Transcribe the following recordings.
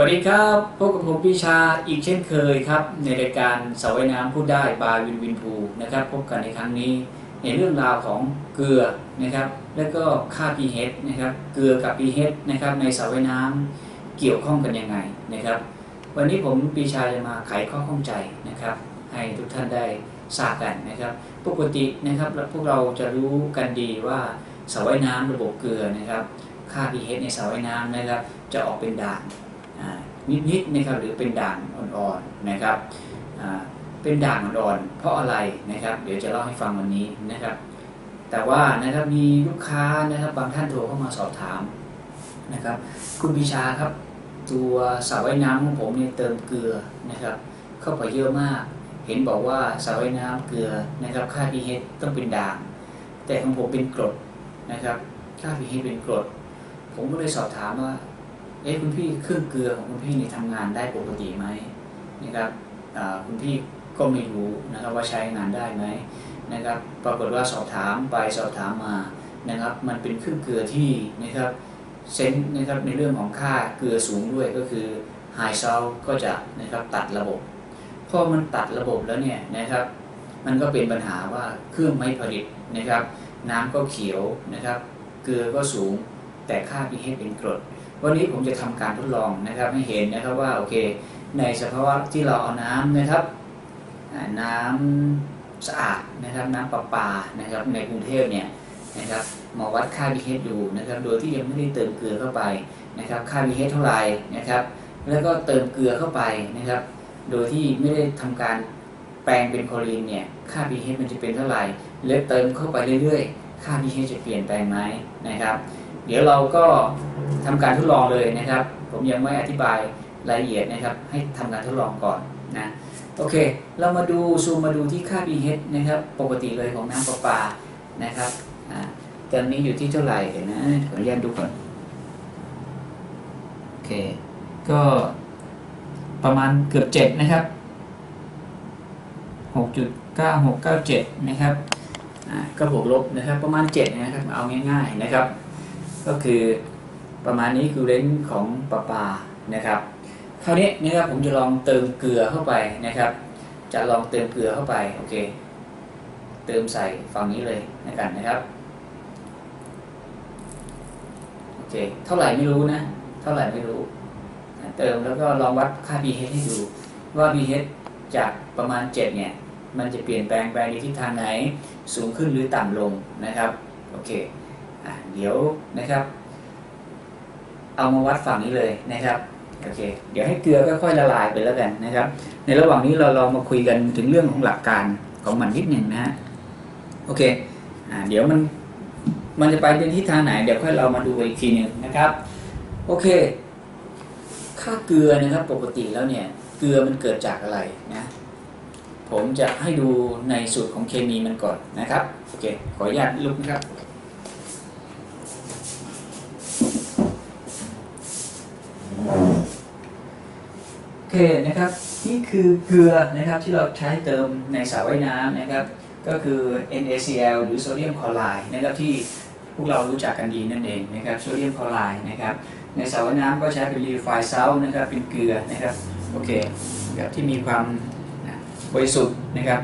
วัสดีครับพบกับผมพิชาอีกเช่นเคยครับ ในรายการสาวายน้ำพูดได้บายวินวินพูนะครับ พบกันในครั้งนี้ในเรื่องราวของเกลือนะครับ แล้วก็ค่า pH นะครับ เกลือกับ pH นะครับ ในสาวายน้ำเกี่ยวข้องกันยังไงนะครับ วันนี้ผมปีชาจะมาไขข้อข้องใจนะครับ ให้ทุกท่านได้ทราบกันนะครับ ปกตินะครับพวกเราจะรู้กันดีว่าสระว่ายน้ำระบบเกลือนะครับ ค่า pH ในสระว่ายน้ำนะครับ จะออกเป็นด่าง นิดๆนะครับหรือเป็นด่างอ่อนๆนะครับเป็นด่างอ่อนๆเพราะอะไรนะครับ เดี๋ยวจะเล่าให้ฟังวันนี้นะครับ แต่ว่านะครับมีลูกค้านะครับบางท่านโทรเข้ามาสอบถามนะครับ คุณพิชาครับ ตัวสระว่ายน้ำของผมเนี่ยเติมเกลือนะครับ เข้าไปเยอะมาก เห็นบอกว่าสระว่ายน้ำเกลือนะครับ ค่า pH ต้องเป็นด่าง แต่ของผมเป็นกรดนะครับ ค่า pH เป็นกรด ผมก็เลยสอบถามว่า เอ๊ะคุณพี่เครื่องเกลือของคุณพี่นี่ทำงานได้ปกติไหมนะครับคุณพี่ก็ไม่รู้นะครับว่าใช้งานได้ไหมนะครับปรากฏว่าสอบถามไปสอบถามมานะครับ มันเป็นเครื่องเกลือที่นะครับเซนนะครับในเรื่องของค่าเกลือสูงด้วยก็คือไฮซลก็จะนะครับตัดระบบพอมันตัดระบบแล้วเนี่ยนะครับ มันก็เป็นปัญหาว่าเครื่องไม่ผลิตนะครับ น้ำก็เขียวนะครับ เกลือก็สูงแต่ค่า pH เป็นกรด วันนี้ผมจะทำการทดลองนะครับให้เห็นนะครับว่าโอเค ในสภาวะที่เราเอาน้ำนะครับน้ำสะอาดนะครับน้ำประปานะครับในกรุงเทพเนี่ยนะครับมาวัดค่า pH ดูนะครับโดยที่ยังไม่ได้เติมเกลือเข้าไปนะครับค่า pH เท่าไหร่นะครับ แล้วก็เติมเกลือเข้าไปนะครับ โดยที่ไม่ได้ทำการแปลงเป็นคลอรีนเนี่ยค่า pH มันจะเป็นเท่าไหร่ แล้วเติมเข้าไปเรื่อยๆ ค่า pH จะเปลี่ยนแปลงไหมนะครับ เดี๋ยวเราก็ทำการทดลองเลยนะครับ ผมยังไม่อธิบายรายละเอียดนะครับ ให้ทำการทดลองก่อนนะโอเค เรามาดูซูมมาดูที่ค่า pH นะครับ ปกติเลยของน้ำประปานะครับอ่าตอนนี้อยู่ที่เท่าไหร่เดี๋ยวนะขออนุญาตดูก่อนโอเค ก็ประมาณเกือบเจ็ดนะครับหกจุดเก้าหกเก้าเจ็ดนะครับ ก็บวกลบนะครับประมาณเจ็ดนะครับ เอาง่ายๆนะครับ ก็คือประมาณนี้คือเลนส์ของปลาปลานะครับคราวนี้นะครับผมจะลองเติมเกลือเข้าไปนะครับ จะลองเติมเกลือเข้าไปโอเค เติมใส่ฝั่งนี้เลยนะกันนะครับโอเคเท่าไหร่ไม่รู้นะ เท่าไหร่ไม่รู้ เติมแล้วก็ลองวัดค่า pH ให้ดูว่า pH จากประมาณ 7 เนี่ย มันจะเปลี่ยนแปลงไปในทิศทางไหนสูงขึ้นหรือต่ำลงนะครับโอเคอเดี๋ยวนะครับ เอามาวัดฝั่งนี้เลยนะครับโอเคเดี๋ยวให้เกลือค่อยๆละลายไปแล้วกันนะครับ ในระหว่างนี้เราลองมาคุยกันถึงเรื่องของหลักการของมันนิดหนึ่งนะฮะโอเคอ่าเดี๋ยวมันมันจะไปในทิศทางไหน เดี๋ยวค่อยเรามาดูอีกทีหนึ่งนะครับ โอเค ค่าเกลือนะครับปกติแล้วเนี่ย เกลือมันเกิดจากอะไรนะ ผมจะให้ดูในสูตรของเคมีมันก่อนนะครับโอเคขออนุญาตลุกนะครับ โอเคนะครับนี่คือเกลือนะครับที่เราใช้เติมในสระว่ายน้ำนะครับ ก็คือ NaCl หรือโซเดียมคลอไรด์นะครับที่พวกเรารู้จักกันดีนั่นเองนะครับโซเดียมคลอไรด์นะครับ ในสระว่ายน้ำก็ใช้เป็นรีไฟเซลนะครับเป็นเกลือนะครับโอเคแบบที่มีความ บริสุทธิ์นะครับ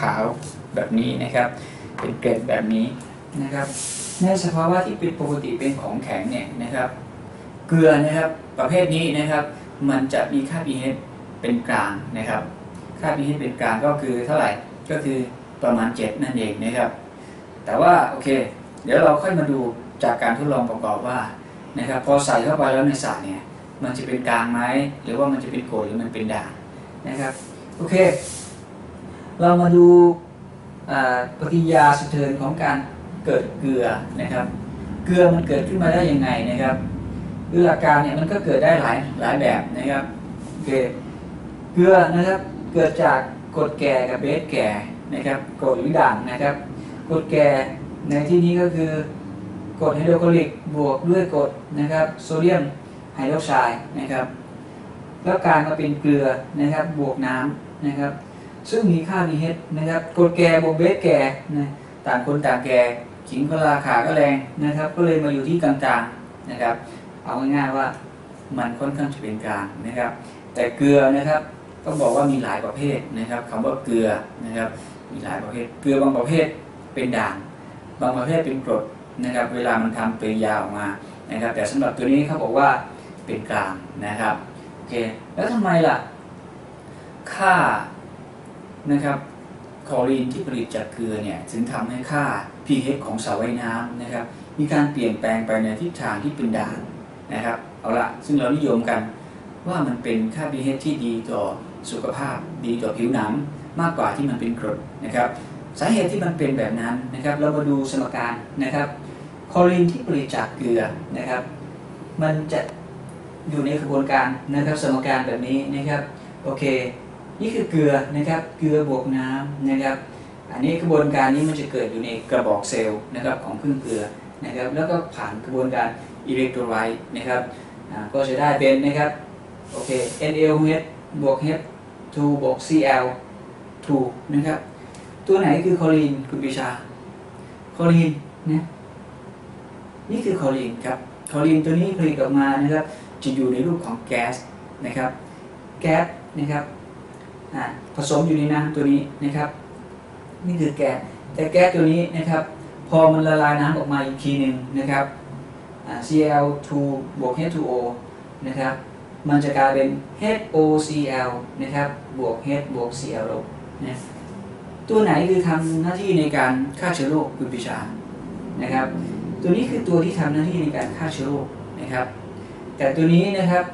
ขาวๆแบบนี้นะครับ เป็นเกล็ดแบบนี้นะครับในสภาวะที่เป็นปกติเป็นของแข็งเนี่ยนะครับ เกลือนะครับประเภทนี้นะครับ มันจะมีค่า pH เป็นกลางนะครับ ค่า pH เป็นกลางก็คือเท่าไหร่ก็คือประมาณ 7 นั่นเองนะครับ แต่ว่าโอเค เดี๋ยวเราค่อยมาดูจากการทดลองประกอบว่านะครับ พอใส่เข้าไปแล้วในสารเนี่ยมันจะเป็นกลางไหมหรือว่ามันจะเป็นโกรดหรือมันเป็นด่างนะครับ โอเค เรามาดูปฏิกิริยาสะเทือนของการเกิดเกลือนะครับ เกลือมันเกิดขึ้นมาได้ยังไงนะครับคือหลักการเนี่ยมันก็เกิดได้หลายหลายแบบนะครับโอเคเกลือนะครับเกิดจากกรดแก่กับเบสแก่นะครับกรดหรือด่างนะครับกรดแก่ในที่นี้ก็คือกรดไฮโดรคลอริกบวกด้วยกรดนะครับโซเดียมไฮดรอกไซด์นะครับ แล้วกลารมาเป็นเกลือนะครับบวกน้ำนะครับ ซึ่งมีค่า pH นะครับกรดแก่บวกเบสแก่นะต่างคนต่างแก่ขิงก็ราคาก็แรงนะครับ ก็เลยมาอยู่ที่กลางๆนะครับ เอาง่ายๆว่ามันค่อนข้างจะเป็นกลางนะครับ แต่เกลือนะครับต้องบอกว่ามีหลายประเภทนะครับคำว่าเกลือนะครับ มีหลายประเภท เกลือบางประเภทเป็นด่าง บางประเภทเป็นกรดนะครับ เวลามันทำปริยาออกมานะครับ แต่สำหรับตัวนี้เขาบอกว่าเป็นกลางนะครับ เคแล้วทำไมล่ะ ค่านะครับคลอรีนที่ผลิตจากเกลือเนี่ยถึงทำให้ค่า pH ของสระว่ายน้ำนะครับ มีการเปลี่ยนแปลงไปในทิศทางที่เป็นด่างนะครับเอาละซึ่งเรานิยมกันว่ามันเป็นค่า pH ที่ดีต่อสุขภาพ ดีต่อผิวหนังมากกว่าที่มันเป็นกรดนะครับ สาเหตุที่มันเป็นแบบนั้นนะครับ เรามาดูสมการนะครับคลอรีนที่ผลิตจากเกลือนะครับ มันจะ อยู่ในกระบวนการนะครับสมการแบบนี้นะครับโอเค นี่คือเกลือนะครับเกลือบวกน้ำนะครับ อันนี้กระบวนการนี้มันจะเกิดอยู่ในกระบอกเซลล์นะครับของเครื่งเกลือนะครับ แล้วก็ผ่านกระบวนการอิเล็กโทรไลต์นะครับก็จะได้เป็นนะครับโอเค NaOH บวก H2 บวก Cl 2 นะครับ ตัวไหนคือคอรีนคุณปิชาคอรีนนะนี่คือคอรีนครับคอรีนตัวนี้ผลิตออกมานะครับ จะอยู่ในรูปของแก๊สนะครับ แก๊สนะครับผสมอยู่ในน้ำตัวนี้นะครับ นี่คือแก๊สแต่แก๊สตัวนี้นะครับ พอมันละลายน้ำออกมาอีกทีหนึ่งนะครับ Cl2 บวก H2O นะครับ มันจะกลายเป็น HOCl นะครับ บวก H บวก Cl ลบนะตัวไหนคือทำหน้าที่ในการฆ่าเชื้อโรคคุณปิชานะครับ ตัวนี้คือตัวที่ทำหน้าที่ในการฆ่าเชื้อโรคนะครับ แต่ตัวนี้นะครับ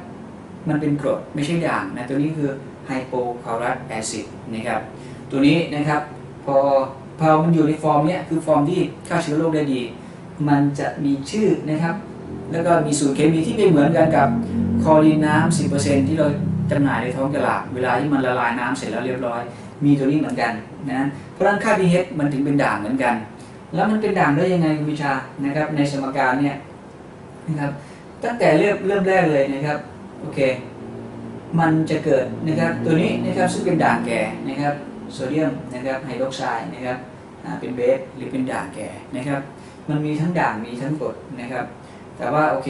มันเป็นกรดไม่ใช่ด่างนะตัวนี้คือไฮโปคลอรัสแอซิดนะครับตัวนี้นะครับพอพอมันอยู่ในฟอร์มเนี้ยคือฟอร์มที่ฆ่าเชื้อโรคได้ดี มันจะมีชื่อนะครับ แล้วก็มีสูตรเคมีที่ไม่เหมือนกันกับคลอรีนน้ำ10%ที่เราจำหน่ายในท้องตลาดเวลาที่มันละลายน้ำเสร็จแล้วเรียบร้อย มีตัวนี้เหมือนกันนะเพราะฉะนั้นค่า pH มันถึงเป็นด่างเหมือนกัน แล้วมันเป็นด่างได้ยังไงคุณวิชานะครับในสมการเนี่ยนะครับ ตั้งแต่เริ่มเริ่มแรกเลยนะครับ โอเค มันจะเกิดนะครับตัวนี้นะครับซึ่งเป็นด่างแก่นะครับโซเดียมนะครับไฮดรอกไซด์นะครับอ่าเป็นเบสหรือเป็นด่างแก่นะครับ มันมีทั้งด่างมีทั้งกรดนะครับ แต่ว่าโอเค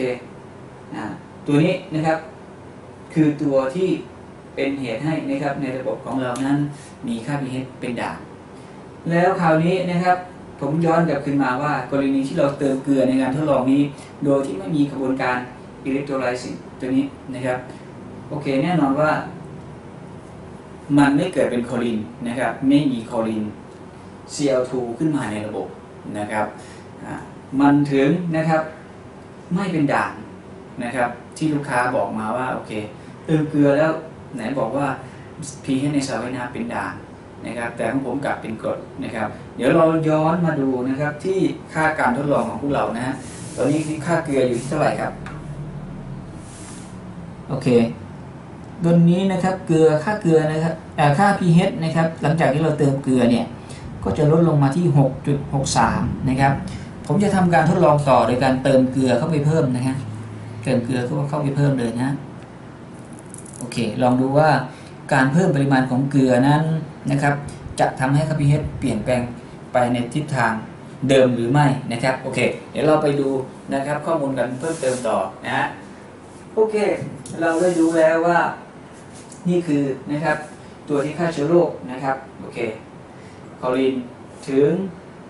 อ่าตัวนี้นะครับคือตัวที่เป็นเหตุให้นะครับในระบบของเรานั้นมีค่า pH เป็นด่าง แล้วคราวนี้นะครับ ผมย้อนกลับขึ้นมาว่ากรณีที่เราเติมเกลือในการทดลองนี้ โดยที่ไม่มีกระบวนการอิเล็กโทรไลซิสตัวนี้นะครับ โอเคแน่นอนว่า มันไม่เกิดเป็นคลอรีนนะครับ ไม่มีคลอรีน Cl2 ขึ้นมาในระบบนะครับ มันถึงนะครับไม่เป็นด่างนะครับ ที่ลูกค้าบอกมาว่า โอเคเติมเกลือแล้วไหนบอกว่า pH ในสระว่ายน้ำเป็นด่าง นะครับแต่ของผมกลับเป็นกรดนะครับ เดี๋ยวเราย้อนมาดูนะครับที่ค่าการทดลองของพวกเรานะฮะตอนนี้ค่าเกลืออยู่ที่เท่าไหร่ครับ โอเคตัวนี้นะครับเกลือค่าเกลือนะครับเอ่ค่า pH นะครับหลังจากที่เราเติมเกลือเนี่ยก็จะลดลงมาที่ 6.63 นะครับผมจะทำการทดลองต่อโดยการเติมเกลือเข้าไปเพิ่มนะฮะเติมเกลือเข้าเข้าไปเพิ่มเลยนะโอเค ลองดูว่าการเพิ่มปริมาณของเกลือนั้น นะครับ จะทำให้ค่า pH เปลี่ยนแปลงไปในทิศทางเดิมหรือไม่นะครับโอเค เดี๋ยวเราไปดูนะครับข้อมูลกันเพิ่มเติมต่อนะฮะโอเค เราได้รู้แล้วว่านี่คือนะครับตัวที่ฆ่าเชื้อโรคนะครับโอเคคอรีนถึง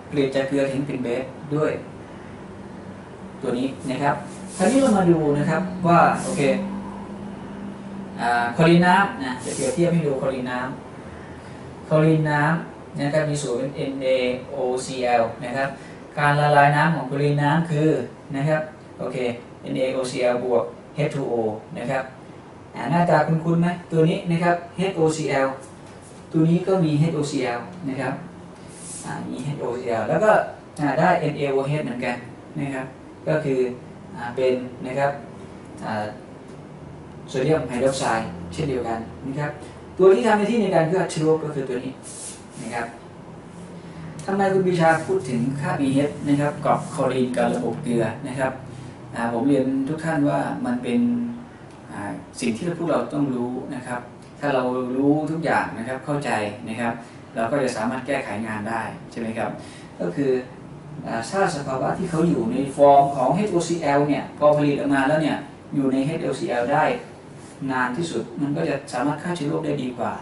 ผลิตจากเกลือถึงเป็นเบสด้วย ตัวนี้นะครับคราวนี้เรามาดูนะครับว่าโอเคอคอรีนน้ำนะจะเปรียบเทียบให้ดูคอรีนน้ำ คลอรีนน้ำนะครับมีสูตรเป็น NaOCl นะครับการละลายน้ำของคลอรีนน้ำคือนะครับโอเค NaOCl บวก H2O นะครับอ่าหน้าตาคุ้นๆไหมตัวนี้นะครับ HOCl ตัวนี้ก็มี HOCl นะครับมี HOCl แล้วก็ได้ NaOH เหมือนกันนะครับก็คืออเป็นนะครับโซเดียมไฮดรอกไซด์เช่นเดียวกันนะครับ ตัวที่ทำหน้าที่ในการฆ่าเชื้อโรคก็คือตัวนี้นะครับทำไมคุณบิชาพูดถึงค่า pH นะครับกับคลอรีนกับระบบเกลือนะครับผมเรียนทุกท่านว่ามันเป็นสิ่งที่พวกเราต้องรู้นะครับ ถ้าเรารู้ทุกอย่างนะครับเข้าใจนะครับ เราก็จะสามารถแก้ไขงานได้ใช่ไหมครับ ก็คือถ้าสภาวะที่เขาอยู่ในฟอร์มของ HOCl เนี่ยพอผลิตออกมาแล้วเนี่ยอยู่ใน HLCl ได้ นานที่สุด มันก็จะสามารถฆ่าเชื้อโรคได้ดีกว่า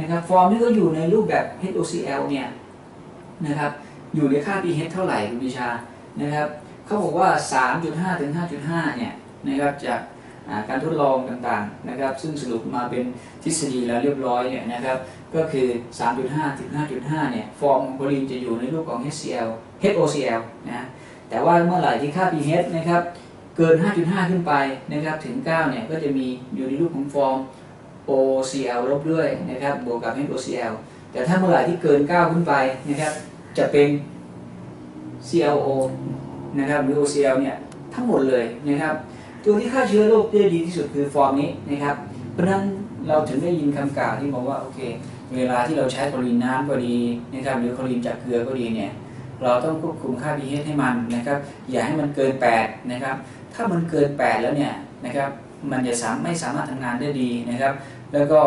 นะครับฟอร์มที่ก็อยู่ในรูปแบบ HOCl เนี่ยนะครับอยู่ในค่า pH เท่าไหร่คุณวิชานะครับเขาบอกว่า 3.5 ถึง 5.5 เนี่ยนะครับจากการทดลองต่างๆนะครับ ซึ่งสรุปมาเป็นทฤษฎีแล้วเรียบร้อยเนี่ยนะครับก็คือ 3.5 ถึง 5.5 เนี่ยฟอร์มของโคลีนจะอยู่ในรูปของ HCl HOCl นะแต่ว่าเมื่อไหร่ที่ค่า pH นะครับ เกิน 5.5 ขึ้นไปนะครับถึง 9 เนี่ยก็จะมีอยู่ในรูปของฟอร์ม OCl ลบด้วยนะครับบวกกับ HOCl แต่ถ้าเมื่อไหร่ที่เกิน 9 ขึ้นไปนะครับจะเป็น CLO นะครับหรือ OCl เนี่ยทั้งหมดเลยนะครับตัวที่ฆ่าเชื้อโรคได้ดีที่สุดคือฟอร์มนี้นะครับเพราะนั้นเราถึงได้ยินคำกล่าวที่บอกว่าโอเค เวลาที่เราใช้คลอรีนน้ำก็ดีนะครับหรือคลอรีนจากเกลือก็ดีเนี่ยเราต้องควบคุมค่า pH ให้มันนะครับอย่าให้มันเกิน 8 นะครับ ถ้ามันเกิน 8 แล้วเนี่ยนะครับมันจะสามไม่สามารถทำงานได้ดีนะครับ แล้วก็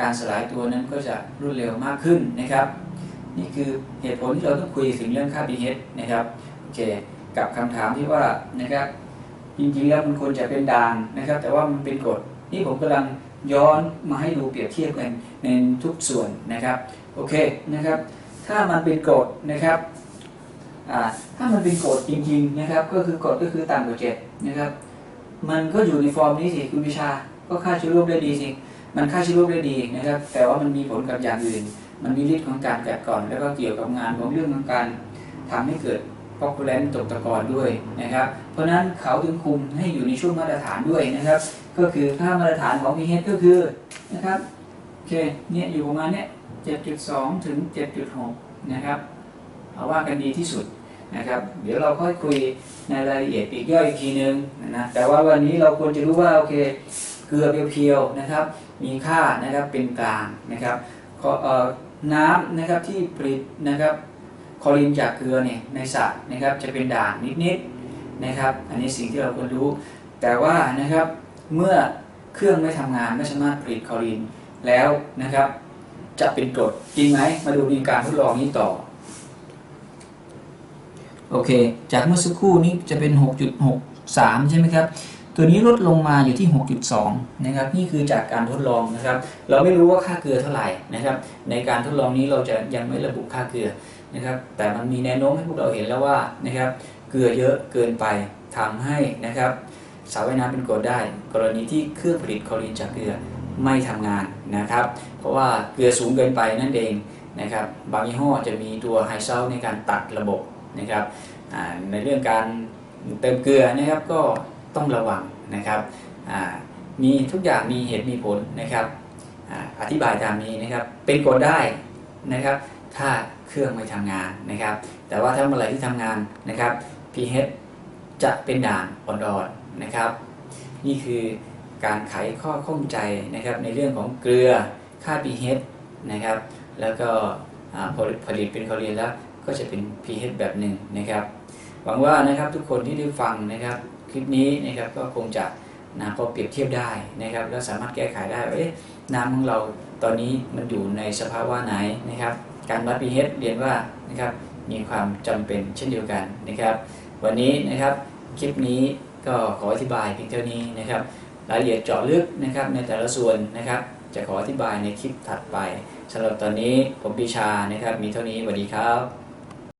การสลายตัวนั้นก็จะรวดเร็วมากขึ้นนะครับ นี่คือเหตุผลที่เราต้องคุยถึงเรื่องค่า pH นะครับโอเคกับคำถามที่ว่านะครับจริงๆแล้วมันควรจะเป็นด่างนะครับ แต่ว่ามันเป็นกรดนี่ผมกำลังย้อนมาให้ดูเปรียบเทียบกันในทุกส่วนนะครับโอเคนะครับ ถ้ามันเป็นกรดนะครับถ้ามันเป็นกรดจริงๆนะครับ ก็คือกรดก็คือต่ำกว่าเจ็ด นะครับ มันก็อยู่ในฟอร์มนี้สิคุณวิชา ก็ฆ่าเชื้อโรคได้ดีสิมันฆ่าเชื้อโรคได้ดีนะครับ แต่ว่ามันมีผลกับอย่างอื่น มันมีฤทธิ์ของการกัดก่อน แล้วก็เกี่ยวกับงานของเรื่องของการทำให้เกิด p o p u l a n t ตกตะกอนด้วยนะครับ เพราะฉะนั้นเขาจึงคุมให้อยู่ในช่วงมาตรฐานด้วยนะครับ ก็คือค่ามาตรฐานของ pH ก็คือนะครับโอเคเนี่ยอยู่ประมาณเนี้ย7.2 ถึง 7.6 นะครับเอาว่ากันดีที่สุด นะครับ เดี๋ยวเราค่อยคุยในรายละเอียดปีกย่อยอีกทีนึงนะแต่ว่าวันนี้เราควรจะรู้ว่าโอเคเกลือเพียวๆนะครับ มีค่านะครับเป็นกลางนะครับน้ำนะครับที่ผลิตนะครับคอรีนจากเกลือเนี่ยในสระนะครับจะเป็นด่างนิดๆนะครับ อันนี้สิ่งที่เราควรรู้ แต่ว่านะครับเมื่อเครื่องไม่ทำงานไม่สามารถผลิตคอรีนแล้วนะครับ จะเป็นกรดจริงไหมมาดูในการทดลองนี้ต่อ โอเค จากเมื่อสักครู่นี้จะเป็น 6.63 ใช่ไหมครับ ตัวนี้ลดลงมาอยู่ที่ 6.2 นะครับ นี่คือจากการทดลองนะครับ เราไม่รู้ว่าค่าเกลือเท่าไหร่นะครับ ในการทดลองนี้เราจะยังไม่ระบุค่าเกลือนะครับ แต่มันมีแนวโน้มให้พวกเราเห็นแล้วว่านะครับ เกลือเยอะเกินไปทำให้นะครับสาวว่ายน้ำเป็นกรดได้ กรณีที่เครื่องผลิตคลอรีนจากเกลือไม่ทำงานนะครับ เพราะว่าเกลือสูงเกินไปนั่นเองนะครับ บางยี่ห้อจะมีตัวไฮเซลในการตัดระบบ นะครับในเรื่องการเติมเกลือนะครับก็ต้องระวังนะครับมีทุกอย่างมีเหตุมีผลนะครับออธิบายตามนี้นะครับเป็นกดได้นะครับถ้าเครื่องไม่ทำงานนะครับ แต่ว่าถ้าเมื่อไหร่ที่ทำงานนะครับ pH จะเป็นด่างอ่อนๆนะครับ นี่คือการไขข้อข้องใจนะครับในเรื่องของเกลือค่า pH นะครับ แล้วก็ผลิตผลิตเป็นคลอรีนแล้ว ก็จะเป็น pH แบบหนึ่งนะครับหวังว่านะครับทุกคนที่ได้ฟังนะครับคลิปนี้นะครับก็คงจะนะพอเปรียบเทียบได้นะครับแล้วสามารถแก้ไขได้ว่าเอ๊ะน้ำของเราตอนนี้มันอยู่ในสภาวะไหนนะครับ การวัด pH เรียนว่านะครับมีความจำเป็นเช่นเดียวกันนะครับ วันนี้นะครับคลิปนี้ก็ขออธิบายเพียงเท่านี้นะครับ รายละเอียดเจาะลึกนะครับในแต่ละส่วนนะครับ จะขออธิบายในคลิปถัดไปสำหรับตอนนี้ผมปีชานะครับ มีเท่านี้สวัสดีครับ